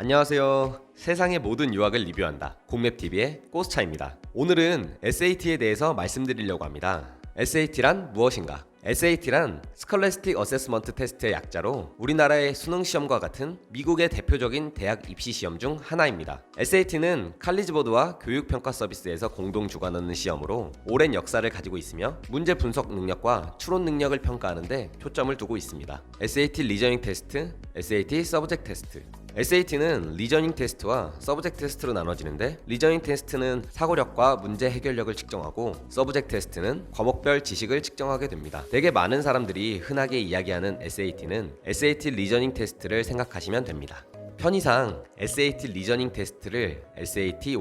안녕하세요. 세상의 모든 유학을 리뷰한다. 공맵TV의 꼬스차입니다. 오늘은 SAT에 대해서 말씀드리려고 합니다. SAT란 무엇인가? SAT란 스컬레스틱 어세스먼트 테스트의 약자로 우리나라의 수능 시험과 같은 미국의 대표적인 대학 입시 시험 중 하나입니다. SAT는 칼리지 보드와 교육 평가 서비스에서 공동 주관하는 시험으로 오랜 역사를 가지고 있으며 문제 분석 능력과 추론 능력을 평가하는데 초점을 두고 있습니다. SAT 리저닝 테스트, SAT 서브젝트 테스트, SAT는 리저닝 테스트와 서브젝트 테스트로 나눠지는데 리저닝 테스트는 사고력과 문제 해결력을 측정하고 서브젝트 테스트는 과목별 지식을 측정하게 됩니다. 되게 많은 사람들이 흔하게 이야기하는 SAT는 SAT 리저닝 테스트를 생각하시면 됩니다. 편의상 SAT 리저닝 테스트를 SAT 1,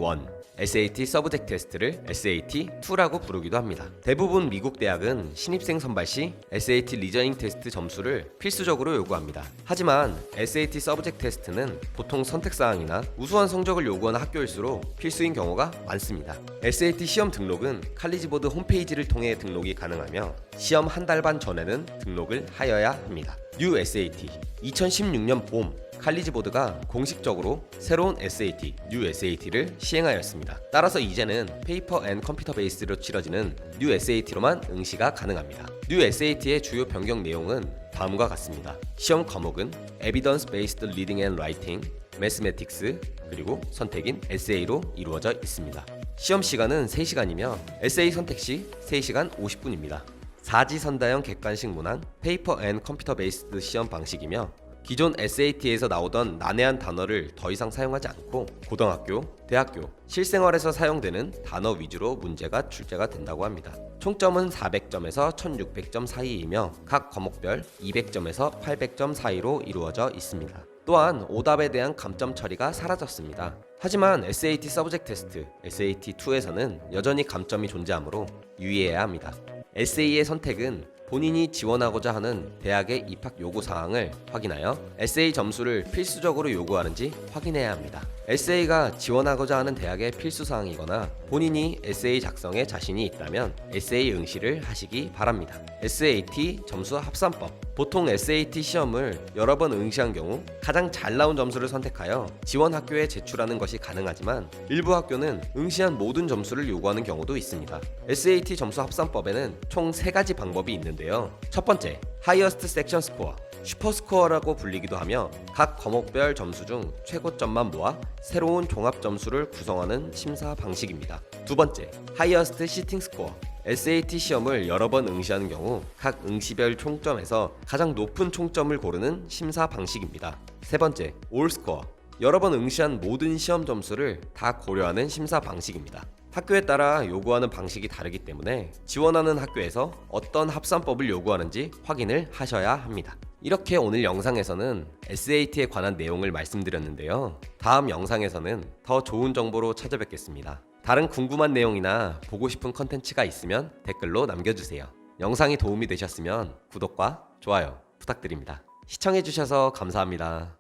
SAT 서브젝트 테스트를 SAT 2라고 부르기도 합니다. 대부분 미국 대학은 신입생 선발 시 SAT 리저닝 테스트 점수를 필수적으로 요구합니다. 하지만 SAT 서브젝트 테스트는 보통 선택 사항이나 우수한 성적을 요구하는 학교일수록 필수인 경우가 많습니다. SAT 시험 등록은 칼리지 보드 홈페이지를 통해 등록이 가능하며 시험 한 달 반 전에는 등록을 하여야 합니다. 뉴 SAT 2016년 봄 칼리지 보드가 공식적으로 새로운 SAT, 뉴 SAT를 시행하였습니다. 따라서 이제는 페이퍼 앤 컴퓨터 베이스로 치러지는 뉴 SAT로만 응시가 가능합니다. 뉴 SAT의 주요 변경 내용은 다음과 같습니다. 시험 과목은 Evidence Based Reading and Writing, Mathematics, 그리고 선택인 SA로 이루어져 있습니다. 시험 시간은 3시간이며 SA 선택 시 3시간 50분입니다. 사지선다형 객관식 문항, 페이퍼 앤 컴퓨터 베이스드 시험 방식이며 기존 SAT에서 나오던 난해한 단어를 더 이상 사용하지 않고 고등학교, 대학교, 실생활에서 사용되는 단어 위주로 문제가 출제가 된다고 합니다. 총점은 400점에서 1600점 사이이며 각 과목별 200점에서 800점 사이로 이루어져 있습니다. 또한 오답에 대한 감점 처리가 사라졌습니다. 하지만 SAT 서브젝트 테스트, SAT2에서는 여전히 감점이 존재하므로 유의해야 합니다. SA의 선택은 본인이 지원하고자 하는 대학의 입학 요구 사항을 확인하여 SA 점수를 필수적으로 요구하는지 확인해야 합니다. SA가 지원하고자 하는 대학의 필수 사항이거나 본인이 SA 작성에 자신이 있다면 SA 응시를 하시기 바랍니다. SAT 점수 합산법 보통 SAT 시험을 여러 번 응시한 경우 가장 잘 나온 점수를 선택하여 지원 학교에 제출하는 것이 가능하지만 일부 학교는 응시한 모든 점수를 요구하는 경우도 있습니다. SAT 점수 합산법에는 총세 가지 방법이 있는데요. 첫 번째, 하이어스트 섹션 스코어, 슈퍼 스코어라고 불리기도 하며 각 과목별 점수 중 최고점만 모아 새로운 종합 점수를 구성하는 심사 방식입니다. 두 번째, 하이어스트 시팅 스코어. SAT 시험을 여러 번 응시하는 경우 각 응시별 총점에서 가장 높은 총점을 고르는 심사 방식입니다. 세 번째, 올 스코어. 여러 번 응시한 모든 시험 점수를 다 고려하는 심사 방식입니다. 학교에 따라 요구하는 방식이 다르기 때문에 지원하는 학교에서 어떤 합산법을 요구하는지 확인을 하셔야 합니다. 이렇게 오늘 영상에서는 SAT에 관한 내용을 말씀드렸는데요. 다음 영상에서는 더 좋은 정보로 찾아뵙겠습니다. 다른 궁금한 내용이나 보고 싶은 컨텐츠가 있으면 댓글로 남겨주세요. 영상이 도움이 되셨으면 구독과 좋아요 부탁드립니다. 시청해주셔서 감사합니다.